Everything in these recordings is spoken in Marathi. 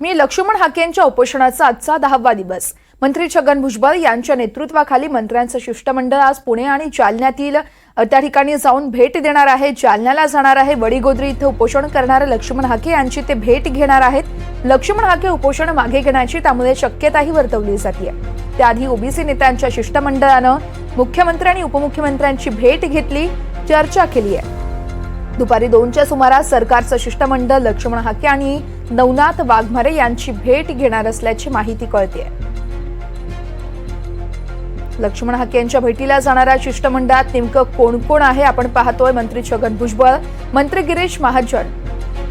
बातमी लक्ष्मण हाकेंच्या उपोषणाचा आजचा दहावा दिवस. मंत्री छगन भुजबळ यांच्या नेतृत्वाखाली मंत्र्यांचं शिष्टमंडळ आज पुणे आणि जालन्यातील त्या ठिकाणी जाऊन भेट देणार आहे. जालन्याला जाणार आहे. वडीगोद्री इथं उपोषण करणारे लक्ष्मण हाके यांची ते भेट घेणार आहेत. लक्ष्मण हाके उपोषण मागे घेण्याची त्यामुळे शक्यताही वर्तवली जाते त्याआधी ओबीसी नेत्यांच्या शिष्टमंडळानं मुख्यमंत्री आणि उपमुख्यमंत्र्यांची भेट घेतली चर्चा केली आहे दुपारी दोनच्या सुमारास सरकारचं शिष्टमंडळ लक्ष्मण हाके आणि नवनाथ वाघमारे यांची भेट घेणार असल्याची माहिती कळते लक्ष्मण हाके यांच्या भेटीला जाणाऱ्या शिष्टमंडळात नेमकं कोण कोण आहे आपण पाहतोय मंत्री छगन भुजबळ मंत्री गिरीश महाजन.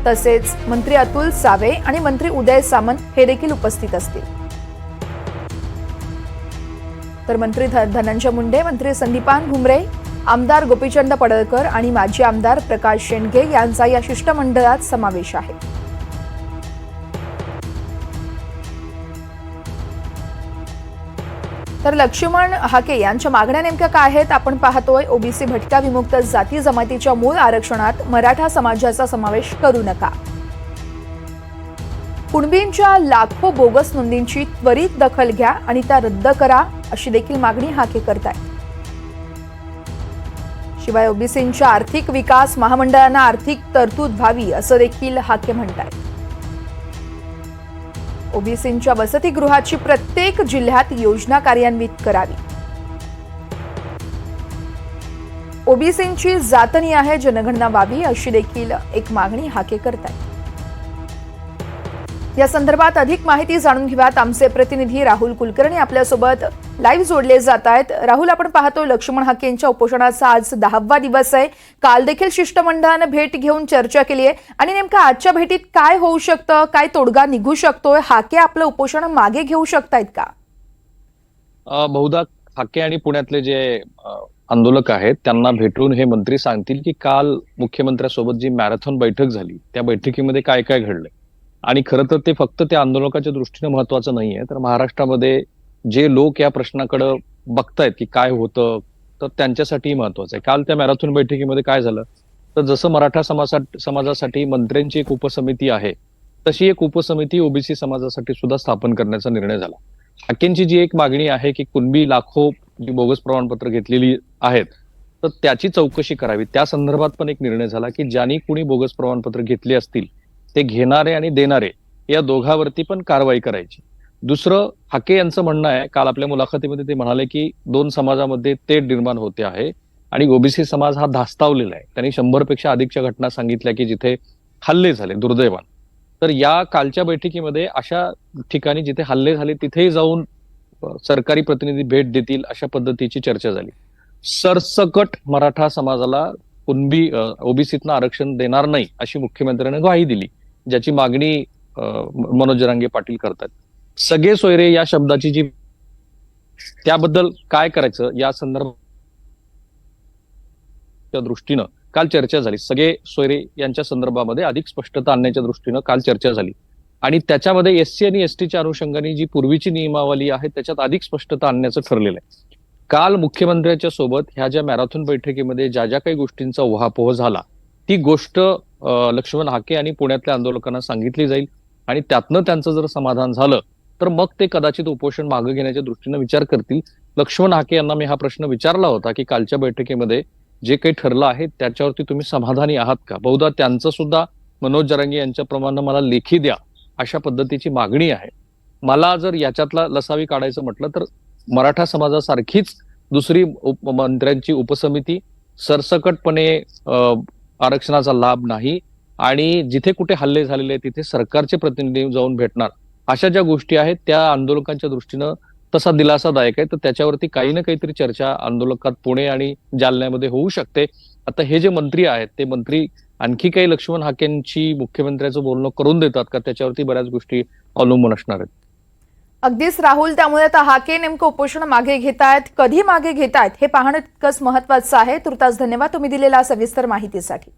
तसेच मंत्री अतुल सावे आणि मंत्री उदय सामंत हे देखील उपस्थित असतील. तर मंत्री धनंजय मुंडे मंत्री संदीपान भुमरे आमदार गोपीचंद पडळकर आणि माजी आमदार प्रकाश शेंडगे यांचा या शिष्टमंडळात समावेश आहे. तर लक्ष्मण हाके यांच्या मागण्या नेमक्या काय आहेत? आपण पाहतोय ओबीसी भटक्या विमुक्त जाती जमातीच्या मूळ आरक्षणात मराठा समाजाचा समावेश करू नका. कुणबींच्या लाखो बोगस नोंदींची त्वरित दखल घ्या आणि त्या रद्द करा अशी देखील मागणी हाके करतायत. शिवाय ओबीसींच्या आर्थिक विकास महामंडळांना आर्थिक तरतूद व्हावी असं देखील हाके म्हणतायत. ओबीसींच्या वसतिगृहाची प्रत्येक जिल्ह्यात योजना कार्यान्वित करावी. ओबीसींची जातनी आहे जनगणना व्हावी अशी देखील एक मागणी हाके करतायत. या संदर्भात अधिक माहिती जाणून घेऊयात. आमचे प्रतिनिधी राहुल कुलकर्णी आपल्यासोबत लाईव्ह जोडले जात आहेत. राहुल आपण पाहतो लक्ष्मण हाके यांच्या उपोषणाचा आज दहावा दिवस आहे. काल देखील शिष्टमंडळानं भेट घेऊन चर्चा केली आहे. आणि नेमका आजच्या भेटीत काय होऊ शकतं काय तोडगा निघू शकतोय हाके आपलं उपोषण मागे घेऊ शकतायत का? बहुधा हाके आणि पुण्यातले जे आंदोलक आहेत त्यांना भेटून हे मंत्री सांगतील की काल मुख्यमंत्र्यासोबत जी मॅरेथॉन बैठक झाली त्या बैठकीमध्ये काय काय घडलंय? आणि खरं तर ते फक्त त्या आंदोलकाच्या दृष्टीने महत्वाचं नाहीये. तर महाराष्ट्रामध्ये जे लोक या प्रश्नाकडे बघतायत की काय होतं तर त्यांच्यासाठीही महत्वाचं आहे. काल त्या मॅरेथॉन बैठकीमध्ये काय झालं? तर जसं मराठा समाजा- समाजासाठी मंत्र्यांची एक उपसमिती आहे तशी एक उपसमिती ओबीसी समाजासाठी सुद्धा स्थापन करण्याचा निर्णय झाला. हाकेंची जी एक मागणी आहे की कुणबी लाखो जी बोगस प्रमाणपत्र घेतलेली आहेत तर त्याची चौकशी करावी. त्या संदर्भात पण एक निर्णय झाला की ज्यांनी कुणी बोगस प्रमाणपत्र घेतली असतील ते घेणारे आणि देणारे या दोघांवरती पण कारवाई करायची. दुसरं हाके यांचं म्हणणं आहे काल आपल्या मुलाखतीमध्ये ते म्हणाले की दोन समाजामध्ये तेढ निर्माण होते आहे आणि ओबीसी समाज हा धास्तावलेला आहे. त्यांनी शंभरपेक्षा अधिकच्या घटना सांगितल्या की जिथे हल्ले झाले दुर्दैवान. तर या कालच्या बैठकीमध्ये अशा ठिकाणी जिथे हल्ले झाले तिथेही जाऊन सरकारी प्रतिनिधी भेट देतील अशा पद्धतीची चर्चा झाली. सरसकट मराठा समाजाला कुणबी ओबीसीतनं आरक्षण देणार नाही अशी मुख्यमंत्र्यांनी ग्वाही दिली. ज्याची मागणी मनोज जरांगे पाटील करतात. सगळे सोयरे या शब्दाची जी त्याबद्दल काय करायचं या संदर्भाच्या दृष्टीनं काल चर्चा झाली. सगळे सोयरे यांच्या संदर्भामध्ये अधिक स्पष्टता आणण्याच्या दृष्टीनं काल चर्चा झाली. आणि त्याच्यामध्ये एससी आणि एसटीच्या अनुषंगाने जी पूर्वीची नियमावली आहे त्याच्यात अधिक स्पष्टता आणण्याचं ठरलेलं आहे. काल मुख्यमंत्र्यांच्या सोबत ह्या ज्या मॅरेथॉन बैठकीमध्ये ज्या ज्या काही गोष्टींचा उहापोह झाला ती गोष्ट लक्ष्मण हाके आणि पुण्यातल्या आंदोलकांना सांगितली जाईल आणि त्यातनं त्यांचं जर समाधान झालं तर मग ते कदाचित उपोषण मागे घेण्याच्या दृष्टीनं विचार करतील. लक्ष्मण हाके यांना मी हा प्रश्न विचारला होता की कालच्या बैठकीमध्ये जे काही ठरलं आहे त्याच्यावरती तुम्ही समाधानी आहात का? बहुधा त्यांचं सुद्धा मनोज जरांगे यांच्याप्रमाणे मला लेखी द्या अशा पद्धतीची मागणी आहे. मला जर याच्यातला लसावी काढायचं म्हटलं तर मराठा समाजासारखीच दुसरी उप- मंत्र्यांची उपसमिती सरसकटपणे आरक्षणाचा लाभ नाही आणि जिथे कुठे हल्ले झालेले आहेत तिथे सरकारचे प्रतिनिधी जाऊन भेटणार. अशा ज्या गोष्टी आहेत त्या आंदोलकांच्या दृष्टीनं तसा दिलासादायक आहे. तर त्याच्यावरती काही ना काहीतरी चर्चा आंदोलकात पुणे आणि जालन्यामध्ये होऊ शकते. आता हे जे मंत्री आहेत ते मंत्री आणखी काही लक्ष्मण हाकेंची मुख्यमंत्र्याचं बोलणं करून देतात का? त्याच्यावरती बऱ्याच गोष्टी अवलंबून असणार आहेत. अगदीच राहुल त्यामुळे आता हाके नेमकं उपोषण मागे घेतायत कधी मागे घेतायत हे पाहणं तितकंच महत्वाचं आहे. तुर्तास धन्यवाद. तुम्ही दिलेल्या सविस्तर माहितीसाठी.